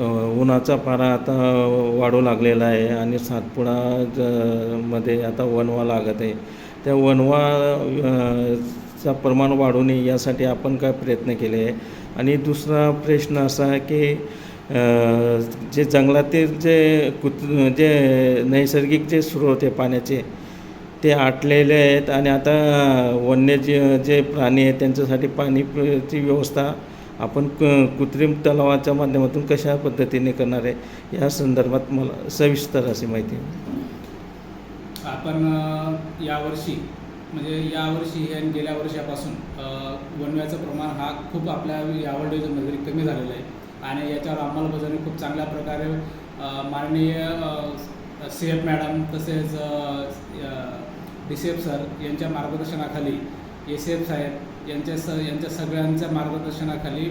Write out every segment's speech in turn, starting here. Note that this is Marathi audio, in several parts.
उन्हाचा पारा आता वाढू लागलेला आहे आणि सातपुडा ज मध्ये आता वणवा लागत आहे. त्या वणवा चा प्रमाण वाढू नये यासाठी आपण काय प्रयत्न केले आहे? आणि दुसरा प्रश्न असा आहे की जे जंगलातील जे कुत जे नैसर्गिक जे स्रोत आहे पाण्याचे ते आटलेले आहेत आणि आता वन्यजीव जे प्राणी आहेत त्यांच्यासाठी पाणीची व्यवस्था आपण क कृत्रिम तलावाच्या माध्यमातून कशा पद्धतीने करणार आहे या संदर्भात मला सविस्तर अशी माहिती आहे. आपण यावर्षी म्हणजे यावर्षी हे आणि गेल्या वर्षापासून वनव्याचं प्रमाण हा खूप आपल्या यावर डिव्हिजनमध्ये कमी झालेलं आहे आणि याच्यावर अंमलबजावणी खूप चांगल्या प्रकारे माननीय सी एफ मॅडम तसेच डी सी एफ सर यांच्या मार्गदर्शनाखाली ए सी एफ साहेब यांच्या स यांच्या सगळ्यांच्या मार्गदर्शनाखाली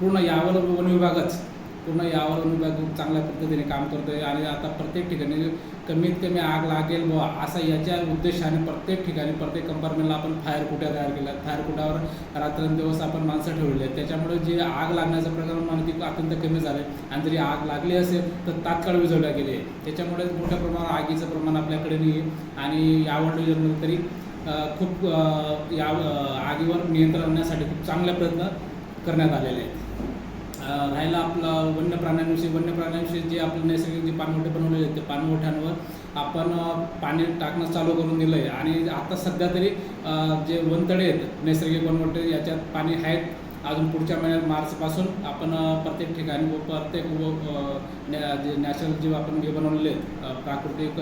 पूर्ण यावर वन विभागच पूर्ण यावर वन विभाग खूप चांगल्या पद्धतीने काम करतो आहे आणि आता प्रत्येक ठिकाणी कमीत कमी आग लागेल बुवा असा याच्या उद्देशाने प्रत्येक ठिकाणी प्रत्येक कंपार्टमेंटला आपण फायर कुट्या तयार केल्या. फायर कुट्यावर रात्रंदिवस आपण माणसं ठेवलेली आहेत. त्याच्यामुळे जे आग लागण्याचं प्रकार मला ती अत्यंत कमी झालं आहे आणि जरी आग लागली असेल तर तात्काळ विझवल्या गेली आहे त्याच्यामुळे मोठ्या प्रमाणात आगीचं प्रमाण आपल्याकडे नाही आहे आणि यावर तरी खूप या आगीवर नियंत्रण आणण्यासाठी खूप चांगले प्रयत्न करण्यात आलेले आहेत. राहिला आपलं वन्य प्राण्यांविषयी वन्य प्राण्यांविषयी जे आपले नैसर्गिक जे पाणवठे बनवलेले आहेत ते पाणवठ्यांवर आपण पाणी टाकणं चालू करून दिलं आहे आणि आता सध्या तरी जे वनतडे आहेत नैसर्गिक वनवटे याच्यात पाणी आहेत. अजून पुढच्या महिन्यात मार्चपासून आपण प्रत्येक ठिकाणी व प्रत्येक व नॅ- जे नॅचरल जे आपण जे बनवलेले आहेत प्राकृतिक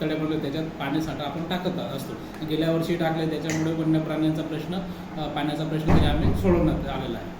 तळे तडे त्याच्यात पाण्यासाठा आपण टाकत असतो. गेल्या वर्षी टाकले त्याच्यामुळे वन्य प्राण्यांचा प्रश्न पाण्याचा प्रश्न तरी आम्ही सोडवण्यात आलेला आहे.